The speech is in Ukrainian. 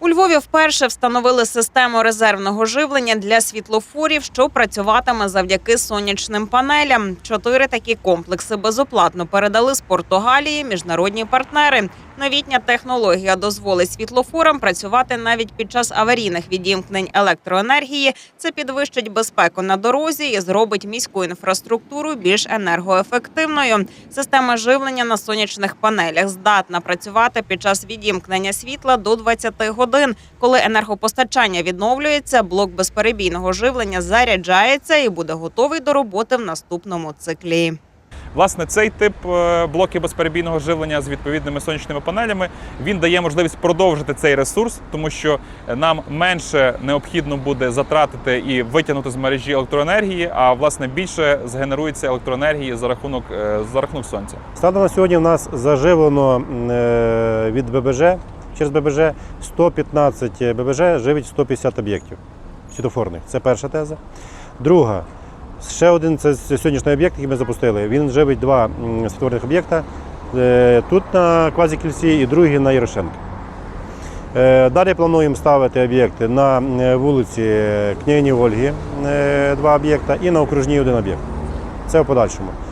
ou Львові вперше встановили систему резервного живлення для світлофорів, що працюватиме завдяки сонячним панелям. Чотири такі комплекси безоплатно передали з Португалії міжнародні партнери. Новітня технологія дозволить світлофорам працювати навіть під час аварійних відімкнень електроенергії. Це підвищить безпеку на дорозі і зробить міську інфраструктуру більш енергоефективною. Система живлення на сонячних панелях здатна працювати під час відімкнення світла до 20 годин. Коли енергопостачання відновлюється, блок безперебійного живлення заряджається і буде готовий до роботи в наступному циклі. Власне, цей тип е, блоків безперебійного живлення з відповідними сонячними панелями він дає можливість продовжити цей ресурс, тому що нам менше необхідно буде затратити і витягнути з мережі електроенергії, а власне більше згенерується електроенергії за рахунок е, за рахунок сонця. Станом на сьогодні в нас заживлено е, від ББЖ через ББЖ 115 ББЖ живить 150 об'єктів світофорних. Це перша теза. Друга, ще один це сьогоднішній об'єкт, який ми запустили. Він живить два світофорних об'єкта. Е, Тут на Квазікільці і другий на Ярошенка. Е, Далі плануємо ставити об'єкти на е, вулиці Княгині Ольги, е, два об'єкта, і на окружній один об'єкт. Це в подальшому.